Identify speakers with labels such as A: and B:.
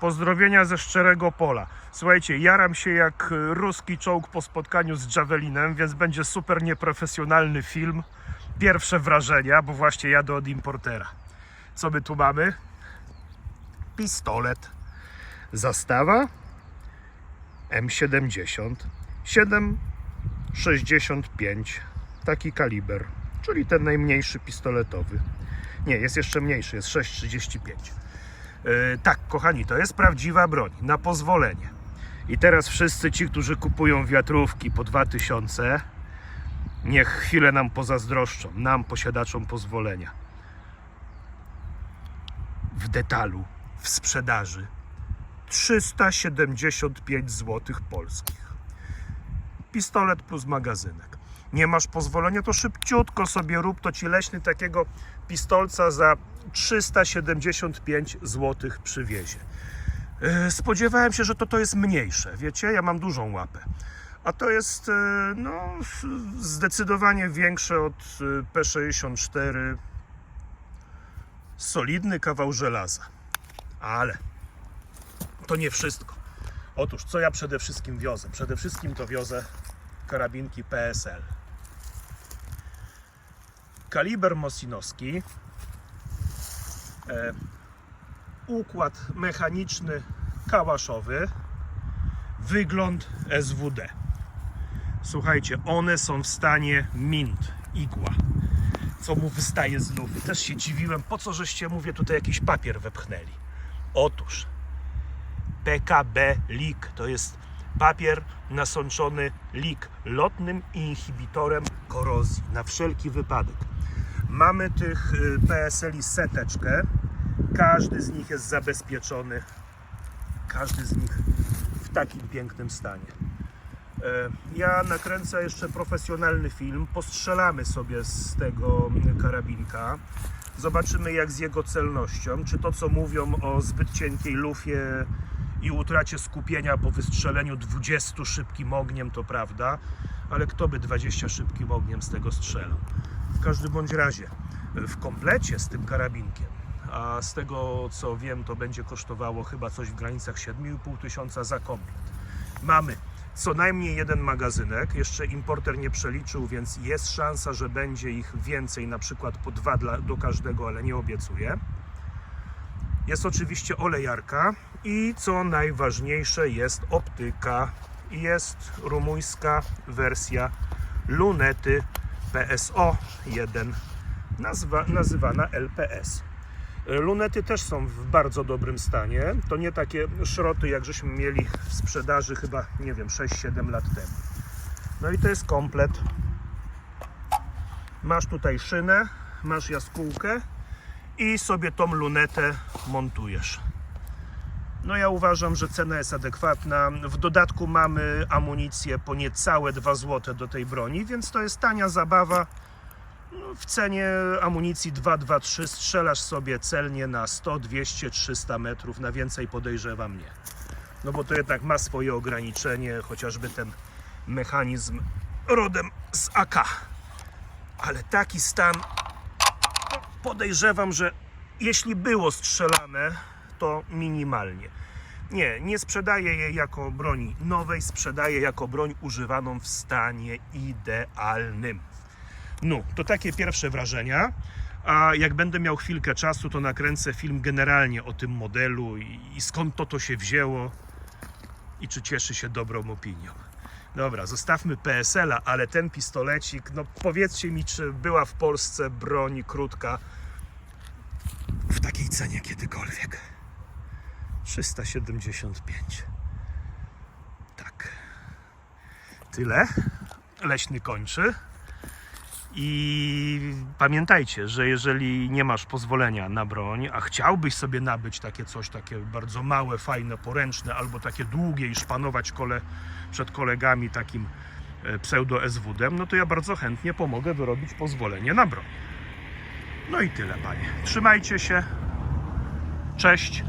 A: Pozdrowienia ze szczerego pola. Słuchajcie, jaram się jak ruski czołg po spotkaniu z Javelinem, więc będzie super nieprofesjonalny film. Pierwsze wrażenia, bo właśnie jadę od importera. Co my tu mamy? Pistolet. Zastawa M70 7,65 taki kaliber, czyli ten najmniejszy pistoletowy. Nie, jest jeszcze mniejszy, jest 6,35. Yy, tak, kochani, to jest prawdziwa broń, na pozwolenie. I teraz wszyscy ci, którzy kupują wiatrówki po 2000, niech chwilę nam pozazdroszczą, nam, posiadaczom pozwolenia. W detalu, w sprzedaży 375 zł polskich. Pistolet plus magazynek. Nie masz pozwolenia, to szybciutko sobie rób, to ci leśny takiego pistolca za 375 zł przywiezie. Yy, Spodziewałem się, że to, to jest mniejsze, wiecie, ja mam dużą łapę. A to jest yy, no, zdecydowanie większe od yy, P64. Solidny kawał żelaza. Ale to nie wszystko. Otóż, co ja przede wszystkim wiozę? Przede wszystkim to wiozę karabinki PSL. Kaliber Mosinowski. E, układ mechaniczny kałaszowy. Wygląd SWD. Słuchajcie, one są w stanie mint, igła. Co mu wystaje z lufy. Też się dziwiłem, po co żeście, mówię, tutaj jakiś papier wepchnęli. Otóż PKB LIK to jest papier nasączony LIK, lotnym inhibitorem korozji, na wszelki wypadek. Mamy tych y, PSL-i seteczkę, każdy z nich jest zabezpieczony, każdy z nich w takim pięknym stanie. E, Ja nakręcę jeszcze profesjonalny film. Postrzelamy sobie z tego karabinka. Zobaczymy, jak z jego celnością. Czy to, co mówią o zbyt cienkiej lufie i utracie skupienia po wystrzeleniu 20 szybkim ogniem, to prawda, ale kto by 20 szybkim ogniem z tego strzelał? W każdym bądź razie, w komplecie z tym karabinkiem, a z tego co wiem, to będzie kosztowało chyba coś w granicach 7,5 tysiąca za komplet. Mamy co najmniej jeden magazynek, jeszcze importer nie przeliczył, więc jest szansa, że będzie ich więcej, na przykład po dwa dla, do każdego, ale nie obiecuję. Jest oczywiście olejarka i co najważniejsze jest optyka. Jest rumuńska wersja lunety PSO 1, nazwa, nazywana LPS. Lunety też są w bardzo dobrym stanie. To nie takie szroty, jak żeśmy mieli w sprzedaży chyba, nie wiem, 6-7 lat temu. No i to jest komplet. Masz tutaj szynę, masz jaskółkę i sobie tą lunetę montujesz. No ja uważam, że cena jest adekwatna. W dodatku mamy amunicję po niecałe 2 zł do tej broni, więc to jest tania zabawa. No, w cenie amunicji 223 strzelasz sobie celnie na 100, 200, 300 metrów, na więcej podejrzewam nie. No bo to jednak ma swoje ograniczenie, chociażby ten mechanizm rodem z AK. Ale taki stan no, podejrzewam, że jeśli było strzelane, to minimalnie. Nie, nie sprzedaję jej jako broni nowej, sprzedaję jako broń używaną w stanie idealnym. No, to takie pierwsze wrażenia. A jak będę miał chwilkę czasu, to nakręcę film generalnie o tym modelu i, i skąd to to się wzięło i czy cieszy się dobrą opinią. Dobra, zostawmy PSL-a, ale ten pistolecik, no powiedzcie mi, czy była w Polsce broń krótka w takiej cenie kiedykolwiek. 375. Tak. Tyle. Leśny kończy. I pamiętajcie, że jeżeli nie masz pozwolenia na broń, a chciałbyś sobie nabyć takie coś, takie bardzo małe, fajne, poręczne, albo takie długie i szpanować kole, przed kolegami takim e, pseudo-SWD, no to ja bardzo chętnie pomogę wyrobić pozwolenie na broń. No i tyle, panie. Trzymajcie się. Cześć.